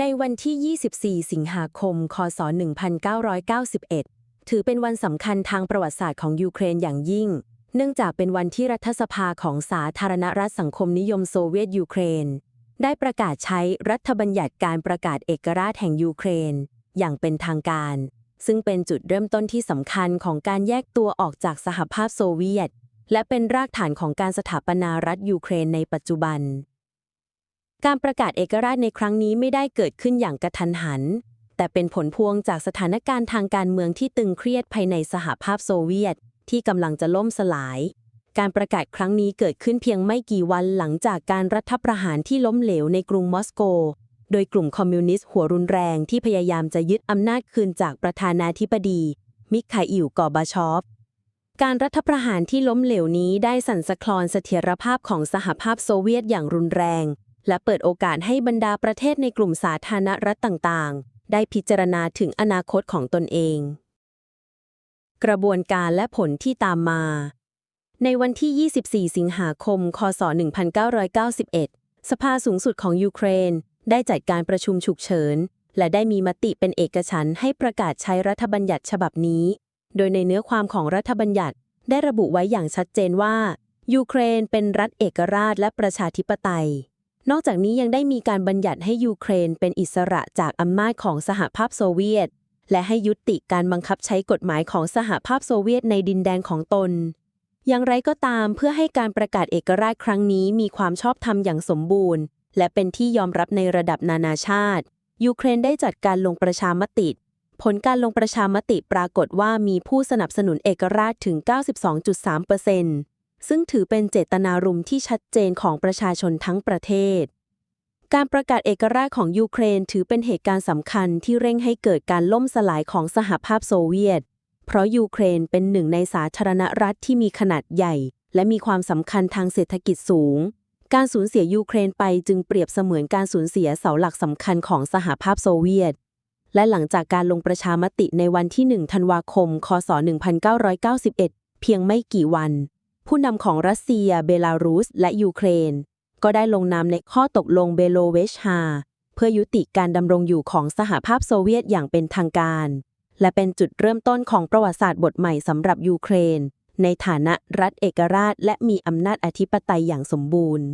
ในวันที่ 24 สิงหาคม คศ 1991 ถือเป็นวันสำคัญทางประวัติศาสตร์ของยูเครนอย่างยิ่ง เนื่องจากเป็นวันที่รัฐสภาของสาธารณรัฐสังคมนิยมโซเวียตยูเครน ได้ประกาศใช้รัฐบัญญัติการประกาศเอกราชแห่งยูเครน อย่างเป็นทางการ ซึ่งเป็นจุดเริ่มต้นที่สำคัญของการแยกตัวออกจากสหภาพโซเวียต และเป็นรากฐานของการสถาปนารัฐยูเครนในปัจจุบัน การประกาศเอกราชในครั้งนี้ไม่ได้เกิดขึ้นอย่างกระทันหัน แต่เป็นผลพวงจากสถานการณ์ทางการเมืองที่ตึงเครียดภายในสหภาพโซเวียต ที่กำลังจะล่มสลาย การประกาศครั้งนี้เกิดขึ้นเพียงไม่กี่วันหลังจากการรัฐประหารที่ล้มเหลวในกรุงมอสโก โดยกลุ่มคอมมิวนิสต์หัวรุนแรงที่พยายามจะยึดอำนาจคืนจากประธานาธิบดี มิคาอิลกอบาชอฟการรัฐประหารที่ล้มเหลวนี้ได้สั่นสะคลอนเสถียรภาพของสหภาพโซเวียตอย่างรุนแรง และเปิดโอกาสให้บรรดาประเทศในกลุ่มสาธารณรัฐต่างๆ ได้พิจารณาถึงอนาคตของตนเอง กระบวนการและผลที่ตามมา ในวันที่ 24 สิงหาคม คศ 1991 สภาสูงสุดของยูเครน ได้จัดการประชุมฉุกเฉิน และได้มีมติเป็นเอกฉันท์ให้ประกาศใช้รัฐบัญญัติฉบับนี้ โดยในเนื้อความของรัฐบัญญัติได้ระบุไว้อย่างชัดเจนว่า ยูเครนเป็นรัฐเอกราชและประชาธิปไตย นอกจากนี้ยังได้มีการบัญญัติให้ยูเครนเป็นอิสระจากอำนาจของสหภาพโซเวียต และให้ยุติการบังคับใช้กฎหมายของสหภาพโซเวียตในดินแดนของตน อย่างไรก็ตามเพื่อให้การประกาศเอกราชครั้งนี้มีความชอบธรรมอย่างสมบูรณ์ และเป็นที่ยอมรับในระดับนานาชาติ ยูเครนได้จัดการลงประชามติ ผลการลงประชามติปรากฏว่ามีผู้สนับสนุนเอกราชถึง 92.3% ซึ่งถือเป็นเจตนารมณ์ที่ชัดเจนของประชาชนทั้งประเทศ การประกาศเอกราชของยูเครนถือเป็นเหตุการณ์สำคัญที่เร่งให้เกิดการล่มสลายของสหภาพโซเวียต เพราะยูเครนเป็นหนึ่งในสาธารณรัฐที่มีขนาดใหญ่ และมีความสำคัญทางเศรษฐกิจสูง การสูญเสียยูเครนไปจึงเปรียบเสมือนการสูญเสียเสาหลักสำคัญของสหภาพโซเวียตและหลังจากการลงประชามติในวันที่ 1 ธันวาคม คศ 1991 เพียงไม่กี่วัน ผู้นำของรัสเซีย เบลารุส และยูเครน ก็ได้ลงนามในข้อตกลงเบโลเวชฮาเพื่อยุติการดำรงอยู่ของสหภาพโซเวียตอย่างเป็นทางการ และเป็นจุดเริ่มต้นของประวัติศาสตร์บทใหม่สำหรับยูเครน ในฐานะรัฐเอกราช และมีอำนาจอธิปไตยอย่างสมบูรณ์